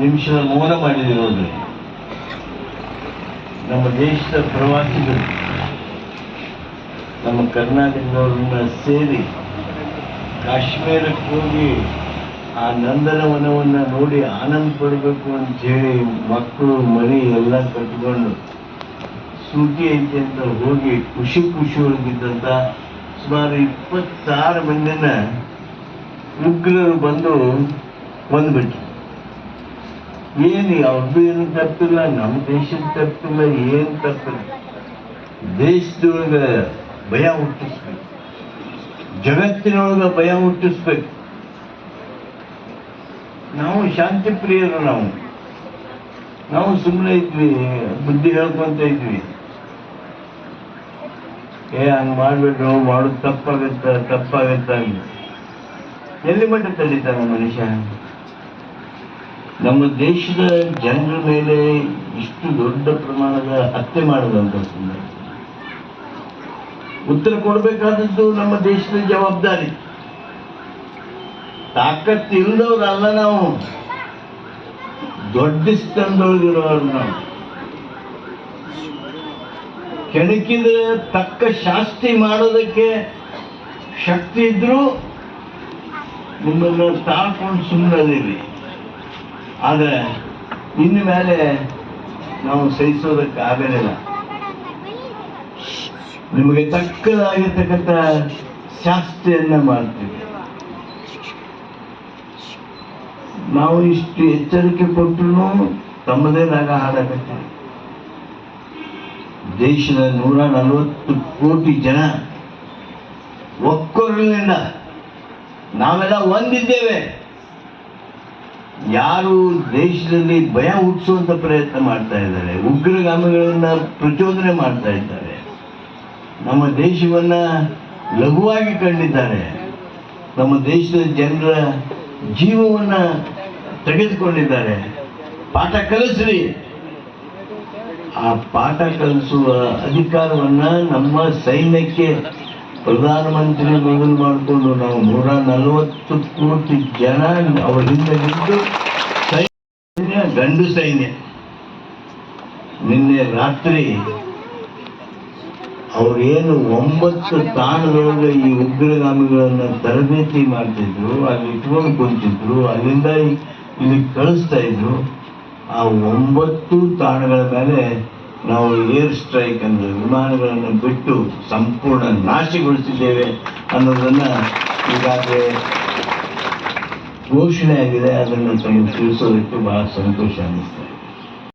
ನಿಮಿಷದ ಮೌನ ಮಾಡಿದಿರೋದು ನಮ್ಮ ದೇಶದ ಪ್ರವಾಸಿಗರು, ನಮ್ಮ ಕರ್ನಾಟಕದವ್ರನ್ನ ಸೇರಿ ಕಾಶ್ಮೀರಕ್ಕೆ ಹೋಗಿ ಆ ನಂದನವನವನ್ನು ನೋಡಿ ಆನಂದ ಪಡಬೇಕು ಅಂತೇಳಿ ಮಕ್ಕಳು, ಮನೆ ಎಲ್ಲ ಕಟ್ಕೊಂಡು ಸುದ್ದಿ ಐತಿ ಅಂತ ಹೋಗಿ ಖುಷಿ ಖುಷಿ ಒಳಗಿದ್ದಂಥ ಸುಮಾರು ಇಪ್ಪತ್ತಾರು ಮಂದಿನ ಉಗ್ರರು ಬಂದು ಬಂದ್ಬಿಟ್ರು. ಏನು ಅವ್ರದ್ದು ಏನು ತಪ್ಪಿಲ್ಲ ನಮ್ಮ ದೇಶದ ತಪ್ಪಿಲ್ಲ, ಏನು ತಪ್ಪಿಲ್ಲ. ದೇಶದೊಳಗೆ ಭಯ ಹುಟ್ಟಿಸ್ಬೇಕು. ಜಗತ್ತಿನೊಳಗೆ ಭಯ ಹುಟ್ಟಿಸ್ಬೇಕು. ನಾವು ಶಾಂತಿ ಪ್ರಿಯರು ನಾವು. ನಾವು ಸುಮ್ಮನೆ ಇದ್ವಿ, ಬುದ್ಧಿ ಹೇಳ್ಕೊಂತ ಇದ್ವಿ. ಏ, ಹಂಗ್ ಮಾಡ್ಬಿಟ್ರು, ಮಾಡೋದು ತಪ್ಪಾಗತ್ತ ತಪ್ಪಾಗತ್ತ ಎಲ್ಲಿ ಮಟ್ಟ ತಡೀತಾನ ಮನುಷ್ಯ? ನಮ್ಮ ದೇಶದ ಜನರ ಮೇಲೆ ಇಷ್ಟು ದೊಡ್ಡ ಪ್ರಮಾಣದ ಹತ್ಯೆ ಮಾಡೋದಂತ ಸಂದರ್ಭ. ಉತ್ತರ ಕೊಡಬೇಕಾದದ್ದು ನಮ್ಮ ದೇಶದ ಜವಾಬ್ದಾರಿ. ತಾಕತ್ತು ಇಲ್ಲದವ್ರಲ್ಲ ನಾವು. ದೊಡ್ಡ ಸ್ಥಾನದೊಳಗಿರೋರು ನಾವು. ಕೆಣಕಿದ್ರೆ ತಕ್ಕ ಶಾಸ್ತಿ ಮಾಡೋದಕ್ಕೆ ಶಕ್ತಿ ಇದ್ರೂ ನಿಮ್ಮನ್ನು ತಾಳ್ಕೊಂಡು ಸುಮ್ಮನದಿರಿ ಆದರೆ ಇನ್ನು ಮೇಲೆ ನಾವು ಸಹಿಸೋದಕ್ಕೆ ಆಗಲಿಲ್ಲ ನಿಮಗೆ ತಕ್ಕದಾಗಿರ್ತಕ್ಕಂಥ ಶಾಸ್ತಿಯನ್ನ ಮಾಡ್ತೀವಿ. ನಾವು ಇಷ್ಟು ಎಚ್ಚರಿಕೆ ಕೊಟ್ಟರು ತಮ್ಮದೇ ನಾಗ ಹಾಡಕತ್ತೀವಿ ದೇಶದ ನೂರ ನಲವತ್ತು ಕೋಟಿ ಜನ ಒಕ್ಕೊರಲಿನಿಂದ ನಾವೆಲ್ಲ ಒಂದಿದ್ದೇವೆ. ಯಾರು ದೇಶದಲ್ಲಿ ಭಯ ಹುಟ್ಟಿಸುವಂಥ ಪ್ರಯತ್ನ ಮಾಡ್ತಾ ಇದ್ದಾರೆ, ಉಗ್ರಗಾಮಿಗಳನ್ನ ಪ್ರಚೋದನೆ ಮಾಡ್ತಾ ಇದ್ದಾರೆ, ನಮ್ಮ ದೇಶವನ್ನು ಲಘುವಾಗಿ ಕಂಡಿದ್ದಾರೆ ನಮ್ಮ ದೇಶದ ಜನರ ಜೀವವನ್ನು ತೆಗೆದುಕೊಂಡಿದ್ದಾರೆ. ಪಾಠ ಕಲಿಸ್ರಿ. ಆ ಪಾಠ ಕಲಿಸುವ ಅಧಿಕಾರವನ್ನು ನಮ್ಮ ಸೈನ್ಯಕ್ಕೆ ಪ್ರಧಾನಮಂತ್ರಿ ಮೊದಲು ಮಾಡಿಕೊಂಡು ನಾವು ನೂರ ನಲವತ್ತು ಕೋಟಿ ಜನ ಅವರ ಹಿಂದೆ ನಿಂತು ಸೈನ್ಯ, ಗಂಡು ಸೈನ್ಯ. ನಿನ್ನೆ ರಾತ್ರಿ ಅವ್ರೇನು ಒಂಬತ್ತು ತಾಣದೊಳಗೆ ಈ ಉಗ್ರಗಾಮಿಗಳನ್ನ ತರಬೇತಿ ಮಾಡ್ತಿದ್ರು, ಅಲ್ಲಿ ಇಟ್ಕೊಂಡು ಕುಂತಿದ್ರು, ಅಲ್ಲಿಂದ ಇಲ್ಲಿ ಕಳಿಸ್ತಾ ಇದ್ರು. ಆ ಒಂಬತ್ತು ತಾಣಗಳ ಮೇಲೆ ನಾವು ಏರ್ ಸ್ಟ್ರೈಕ್ ಅಂದರೆ ವಿಮಾನಗಳನ್ನು ಬಿಟ್ಟು ಸಂಪೂರ್ಣ ನಾಶಗೊಳಿಸಿದ್ದೇವೆ ಅನ್ನೋದನ್ನು ಈಗಾಗಲೇ ಘೋಷಣೆ ಆಗಿದೆ ಅದನ್ನು ತಮಗೆ ತಿಳಿಸೋದಕ್ಕೆ ಬಹಳ ಸಂತೋಷ ಅನ್ನಿಸ್ತದೆ